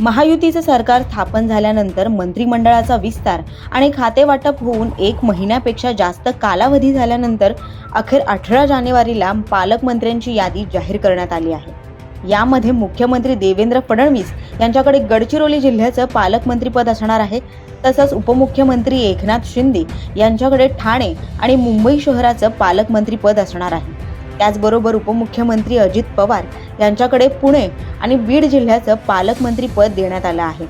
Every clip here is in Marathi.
महायुतीचं सरकार स्थापन झाल्यानंतर मंत्रिमंडळाचा विस्तार आणि खातेवाटप होऊन एक महिन्यापेक्षा जास्त कालावधी झाल्यानंतर अखेर अठरा जानेवारीला पालकमंत्र्यांची यादी जाहीर करण्यात आली आहे. यामध्ये मुख्यमंत्री देवेंद्र फडणवीस यांच्याकडे गडचिरोली जिल्ह्याचं पालकमंत्रीपद असणार आहे तसंच उपमुख्यमंत्री एकनाथ शिंदे यांच्याकडे ठाणे आणि मुंबई शहराचं पालकमंत्रीपद असणार आहे. त्याचबरोबर उपमुख्यमंत्री अजित पवार यांच्याकडे पुणे आणि बीड जिल्ह्याचं पालकमंत्रीपद देण्यात आलं आहे.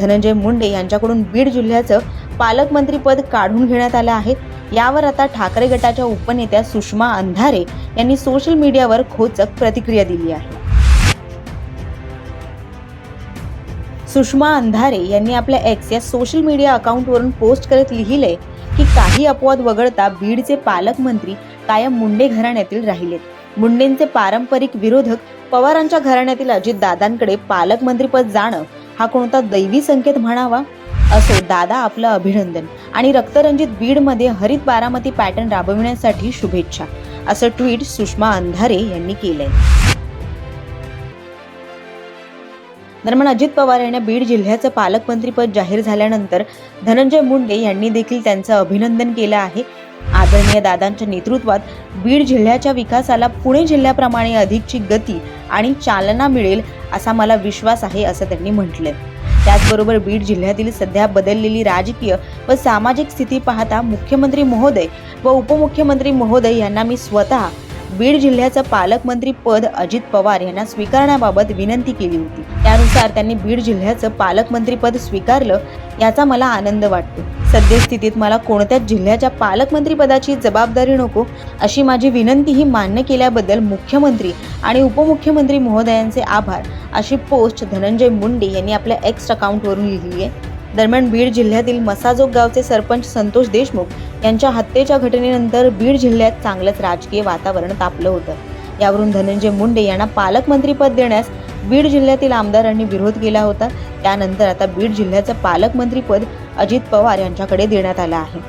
धनंजय मुंडे यांच्याकडून बीड जिल्ह्याचं पालकमंत्रीपद काढून घेण्यात आलं आहे. यावर आता ठाकरे गटाच्या उपनेत्या सुषमा अंधारे यांनी सोशल मीडियावर खोचक प्रतिक्रिया दिली आहे. सुषमा अंधारे यांनी आपल्या एक्स या सोशल मीडिया अकाउंटवरून पोस्ट करत लिहिले की काही अपवाद वगळता बीडचे पालकमंत्री कायम मुंडे घराण्यातील राहिलेत. मुंडेंचे पारंपरिक विरोधक पवारांच्या घराण्यातील अजितदादांकडे पालकमंत्रीपद जाणं हा कोणता दैवी संकेत म्हणावा? असो दादा आपलं अभिनंदन आणि रक्तरंजित बीडमध्ये हरित बारामती पॅटर्न राबविण्यासाठी शुभेच्छा असं ट्विट सुषमा अंधारे यांनी केलंय. दरम्यान अजित पवार यांना बीड जिल्ह्याचं पालकमंत्रीपद जाहीर झाल्यानंतर धनंजय मुंडे यांनी देखील त्यांचं अभिनंदन केलं आहे. आदरणीय दादांच्या नेतृत्वात बीड जिल्ह्याच्या विकासाला पुणे जिल्ह्याप्रमाणे अधिकची गती आणि चालना मिळेल असा मला विश्वास आहे असं त्यांनी म्हटलंय. त्याचबरोबर बीड जिल्ह्यातील सध्या बदललेली राजकीय व सामाजिक स्थिती पाहता मुख्यमंत्री महोदय व उपमुख्यमंत्री महोदय यांना मी स्वतः बीड जिल्ह्याचं पालकमंत्री पद अजित पवार यांना स्वीकारण्याबाबत विनंती केली होती. त्यानुसार त्यांनी बीड जिल्ह्याचं पालकमंत्री पद स्वीकारलं याचा मला आनंद वाटतो. सद्यस्थितीत मला कोणत्याच जिल्ह्याच्या पालकमंत्री पदाची जबाबदारी नको अशी माझी विनंती ही मान्य केल्याबद्दल मुख्यमंत्री आणि उपमुख्यमंत्री महोदयांचे आभार अशी पोस्ट धनंजय मुंडे यांनी आपल्या एक्स अकाउंटवरून लिहिली आहे. दरम्यान बीड जिल्ह्यातील मसाजोग गावचे सरपंच संतोष देशमुख यांच्या हत्येच्या घटनेनंतर बीड जिल्ह्यात चांगलंच राजकीय वातावरण तापलं होतं. यावरून धनंजय मुंडे यांना पालकमंत्रीपद देण्यास बीड जिल्ह्यातील आमदारांनी विरोध केला होता. त्यानंतर आता बीड जिल्ह्याचं पालकमंत्रीपद अजित पवार यांच्याकडे देण्यात आलं आहे.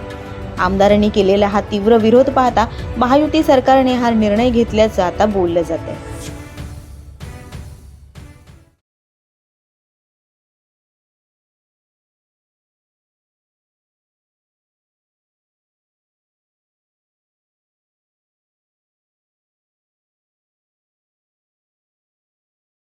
आमदारांनी केलेला हा तीव्र विरोध पाहता महायुती सरकारने हा निर्णय घेतल्याचं आता बोललं जात आहे